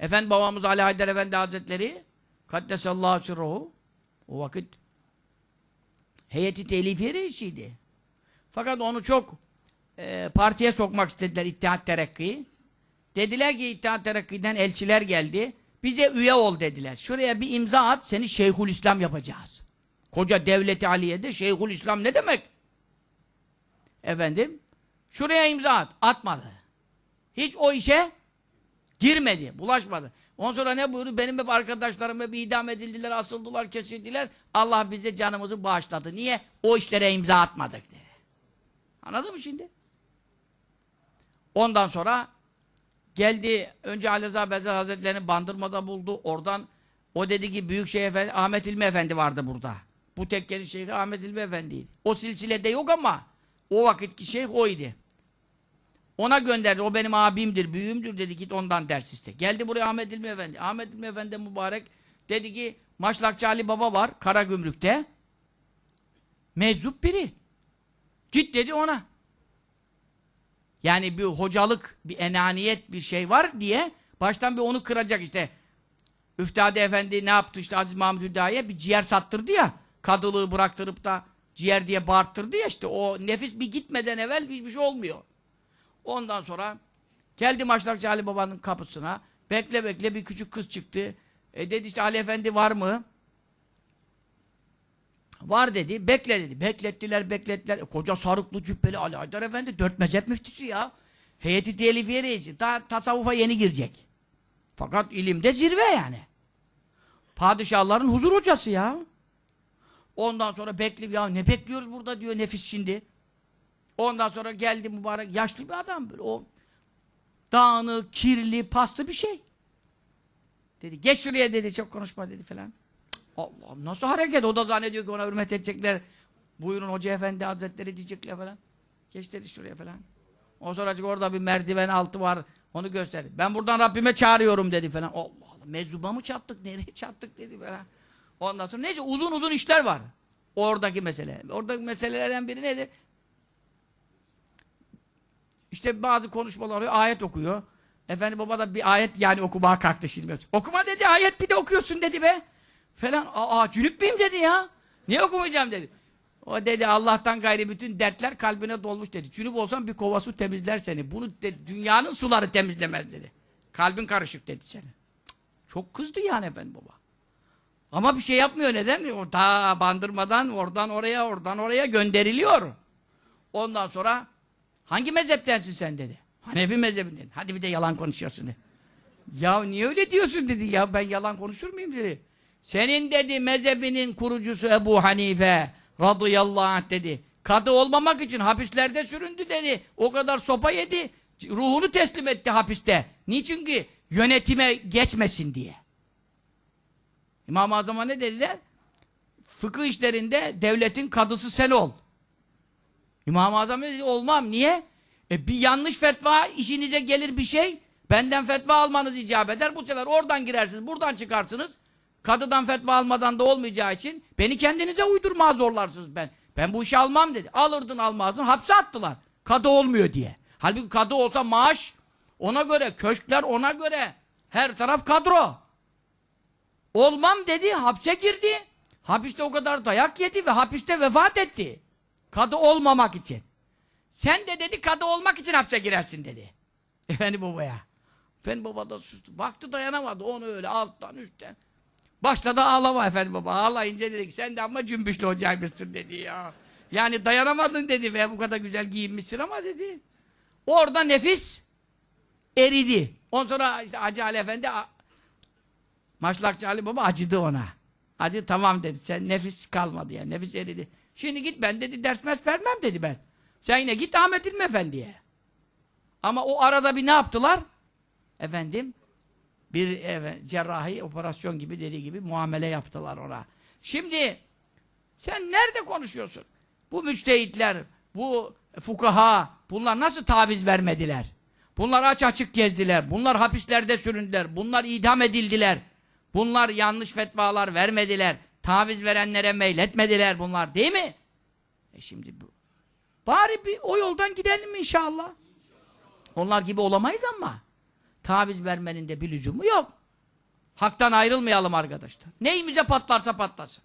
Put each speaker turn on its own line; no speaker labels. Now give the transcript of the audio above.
Efendi babamız Ali Haydar Efendi Hazretleri Kaddesallahu sirruhu o vakit heyeti telifiye reisiydi. Fakat onu çok e, partiye sokmak istediler İttihat Terakki'yi. Dediler ki İttihat Terakki'den elçiler geldi. Bize üye ol dediler. Şuraya bir imza at seni Şeyhül İslam yapacağız. Koca devleti Aliye'de Şeyhül İslam ne demek? Efendim şuraya imza at. Atmadı. Hiç o işe girmedi, bulaşmadı. Ondan sonra ne buyurdu? Benim hep arkadaşlarım hep idam edildiler, asıldılar, kesildiler. Allah bize canımızı bağışladı. Niye? O işlere imza atmadık dedi. Anladın mı şimdi? Ondan sonra geldi, önce Ali Rıza Bezer Hazretleri'ni Bandırma'da buldu. Oradan o dedi ki Büyük Şeyh Efendi, Ahmet İlmi Efendi vardı burada. Bu tekkenin şeyhi Ahmet İlmi Efendi'ydi. O silsilede yok ama o vakitki şeyh oydu. Ona gönderdi. O benim abimdir, büyüğümdür dedi. Git ondan ders iste. Geldi buraya Ahmet İlmi Efendi. Ahmet İlmi Efendi mübarek dedi ki Maşlakçı Ali Baba var Karagümrük'te. Meczup biri. Git dedi ona. Yani bir hocalık, bir enaniyet bir şey var diye baştan bir onu kıracak işte. Üftade Efendi ne yaptı işte Aziz Mahmud Hüdayi'ye bir ciğer sattırdı ya. Kadılığı bıraktırıp da ciğer diye bağırttırdı ya işte. O nefis bir gitmeden evvel hiçbir şey olmuyor. Ondan sonra geldi Maşrakçı Ali Baba'nın kapısına. Bekle bekle bir küçük kız çıktı. E dedi işte Ali Efendi var mı? Var dedi. Bekle dedi. Beklettiler beklettiler. E, koca sarıklı cübbeli Ali Haydar Efendi. Dört mezhep müftüsü ya. Heyeti telifiye reisi. Daha tasavvufa yeni girecek. Fakat ilimde zirve yani. Padişahların huzur hocası ya. Ondan sonra bekle ya ne bekliyoruz burada diyor nefis şimdi. Ondan sonra geldi mübarek yaşlı bir adam böyle o dağınık, kirli, paslı bir şey. Dedi geç şuraya dedi çok konuşma dedi falan. Allah'ım nasıl hareket o da zannediyor ki ona hürmet edecekler. Buyurun hoca efendi hazretleri diyecekler falan. Geç dedi şuraya falan. O sonra orada bir merdiven altı var onu gösterdi. Ben buradan Rabbime çağırıyorum dedi falan. Allah Allah meczuba mı çattık nereye çattık dedi falan. Ondan sonra neyse uzun uzun işler var. Oradaki mesele. Oradaki meselelerden biri nedir? İşte bazı konuşmalar oluyor, ayet okuyor. Efendi baba da bir ayet yani okumaya kalktı şimdi. Okuma dedi, ayet bir de okuyorsun dedi be. Falan, aa cünüp miyim dedi ya. Niye okumayacağım dedi. O dedi Allah'tan gayri bütün dertler kalbine dolmuş dedi. Cünüp olsan bir kova su temizler seni. Bunu de, dünyanın suları temizlemez dedi. Kalbin karışık dedi seni. Çok kızdı yani efendi baba. Ama bir şey yapmıyor neden? O ta bandırmadan oradan oraya oradan oraya gönderiliyor. Ondan sonra Hangi mezheptensin sen dedi. Hanefi mezhebinden. Hadi bir de yalan konuşuyorsun dedi. Ya niye öyle diyorsun dedi. Ya ben yalan konuşur muyum dedi. Senin dedi mezhebinin kurucusu Ebu Hanife radıyallahu anh dedi. Kadı olmamak için hapislerde süründü dedi. O kadar sopa yedi. Ruhunu teslim etti hapiste. Niçin ki? Yönetime geçmesin diye. İmam-ı Azam'a ne dediler? Fıkıh işlerinde devletin kadısı sen ol. İmam-ı Azam dedi olmam. Niye? E bir yanlış fetva işinize gelir bir şey. Benden fetva almanız icap eder. Bu sefer oradan girersiniz, buradan çıkarsınız. Kadıdan fetva almadan da olmayacağı için beni kendinize uydurmaya zorlarsınız ben. Ben bu işi almam dedi. Alırdın almazdın hapse attılar. Kadı olmuyor diye. Halbuki kadı olsa maaş ona göre, köşkler ona göre. Her taraf kadro. Olmam dedi, hapse girdi. Hapiste o kadar dayak yedi ve hapiste vefat etti. Kadı olmamak için. Sen de dedi kadı olmak için hapse girersin dedi. Efendi babaya. Efendi baba da sustu. Baktı dayanamadı onu öyle alttan üstten. Başladı ağlama efendi baba. Ağlayınca dedi ki sen de ama cümbüşlü hocaymışsın dedi ya. Yani dayanamadın dedi ve bu kadar güzel giyinmişsin ama dedi. Orada nefis eridi. Ondan sonra işte Hacı Ali Efendi Maşlakçı Ali Baba acıdı ona. Acı tamam dedi. Sen nefis kalmadı yani. Nefis eridi. Şimdi git ben dedi ders mers vermem dedi ben. Sen yine git Ahmet İlmi Efendi'ye. Ama o arada bir ne yaptılar? Efendim bir evet, cerrahi operasyon gibi dediği gibi muamele yaptılar ona. Şimdi sen nerede konuşuyorsun? Bu müçtehitler, bu fukaha, bunlar nasıl taviz vermediler? Bunlar aç açık gezdiler. Bunlar hapislerde süründüler. Bunlar idam edildiler. Bunlar yanlış fetvalar vermediler. Taviz verenlere meyletmediler bunlar değil mi? E şimdi bu. Bari bir o yoldan gidelim inşallah. Onlar gibi olamayız ama. taviz vermenin de bir lüzumu yok. Haktan ayrılmayalım arkadaşlar. Neyimize patlarsa patlasın.